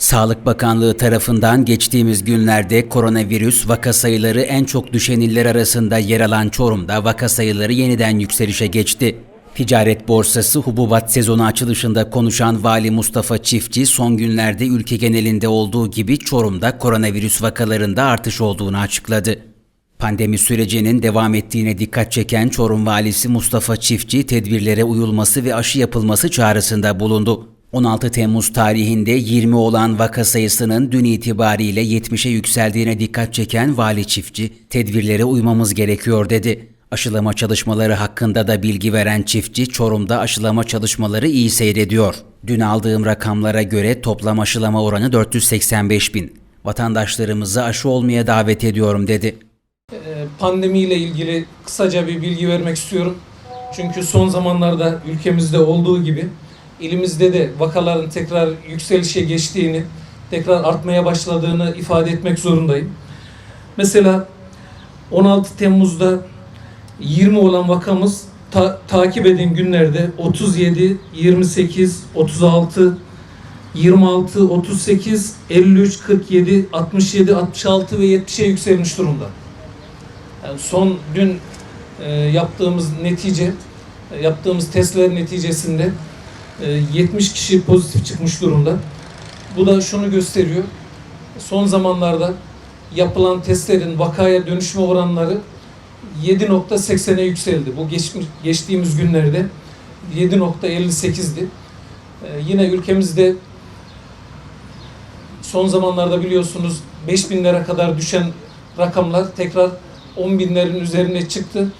Sağlık Bakanlığı tarafından geçtiğimiz günlerde koronavirüs vaka sayıları en çok düşen iller arasında yer alan Çorum'da vaka sayıları yeniden yükselişe geçti. Ticaret borsası hububat sezonu açılışında konuşan Vali Mustafa Çiftçi son günlerde ülke genelinde olduğu gibi Çorum'da koronavirüs vakalarında artış olduğunu açıkladı. Pandemi sürecinin devam ettiğine dikkat çeken Çorum Valisi Mustafa Çiftçi tedbirlere uyulması ve aşı yapılması çağrısında bulundu. 16 Temmuz tarihinde 20 olan vaka sayısının dün itibariyle 70'e yükseldiğine dikkat çeken Vali Çiftçi, tedbirlere uymamız gerekiyor dedi. Aşılama çalışmaları hakkında da bilgi veren çiftçi Çorum'da aşılama çalışmaları iyi seyrediyor. Dün aldığım rakamlara göre toplam aşılama oranı 485 bin. Vatandaşlarımızı aşı olmaya davet ediyorum dedi. Ee, pandemiyle ilgili kısaca bir bilgi vermek istiyorum. Çünkü son zamanlarda ülkemizde olduğu gibi ilimizde de vakaların tekrar yükselişe geçtiğini, tekrar artmaya başladığını ifade etmek zorundayım. Mesela 16 Temmuz'da 20 olan vakamız ta- takip eden günlerde 37, 28, 36, 26, 38, 53, 47, 67, 66 ve 70'e yükselmiş durumda. Yani son dün e, yaptığımız netice, e, yaptığımız testler neticesinde 70 kişi pozitif çıkmış durumda. Bu da şunu gösteriyor. Son zamanlarda yapılan testlerin vakaya dönüşme oranları 7.80'e yükseldi. Bu geçmiş, geçtiğimiz günlerde 7.58'di. E, yine ülkemizde son zamanlarda biliyorsunuz 5000'lere kadar düşen rakamlar tekrar 10 binlerin üzerine çıktı.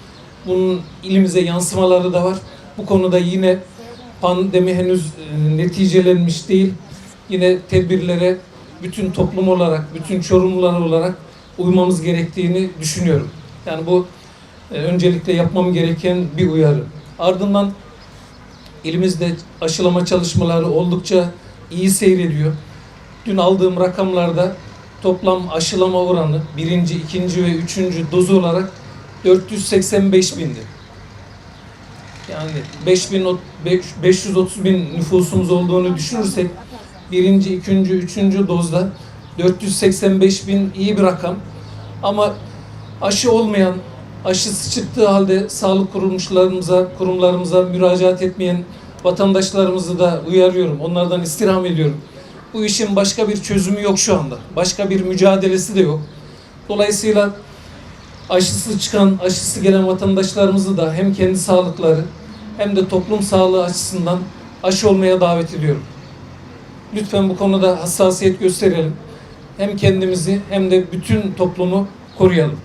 Bunun ilimize yansımaları da var. Bu konuda yine pandemi henüz e, neticelenmiş değil. Yine tedbirlere bütün toplum olarak, bütün Çorumlular olarak uymamız gerektiğini düşünüyorum. Yani bu e, öncelikle yapmam gereken bir uyarı. Ardından elimizde aşılama çalışmaları oldukça iyi seyrediyor. Dün aldığım rakamlarda toplam aşılama oranı birinci, ikinci ve üçüncü doz olarak 485 bindi. Yani 5000, o- beş- 530 bin nüfusumuz olduğunu düşünürsek birinci, ikinci, üçüncü dozda 485 bin iyi bir rakam. Ama aşı olmayan, aşısı çıktığı halde sağlık kuruluşlarımıza, kurumlarımıza müracaat etmeyen vatandaşlarımızı da uyarıyorum. Onlardan istirham ediyorum. Bu işin başka bir çözümü yok şu anda. Başka bir mücadelesi de yok. Dolayısıyla aşısı çıkan, aşısı gelen vatandaşlarımızı da hem kendi sağlıkları hem de toplum sağlığı açısından aşı olmaya davet ediyorum. Lütfen bu konuda hassasiyet gösterelim. Hem kendimizi hem de bütün toplumu koruyalım.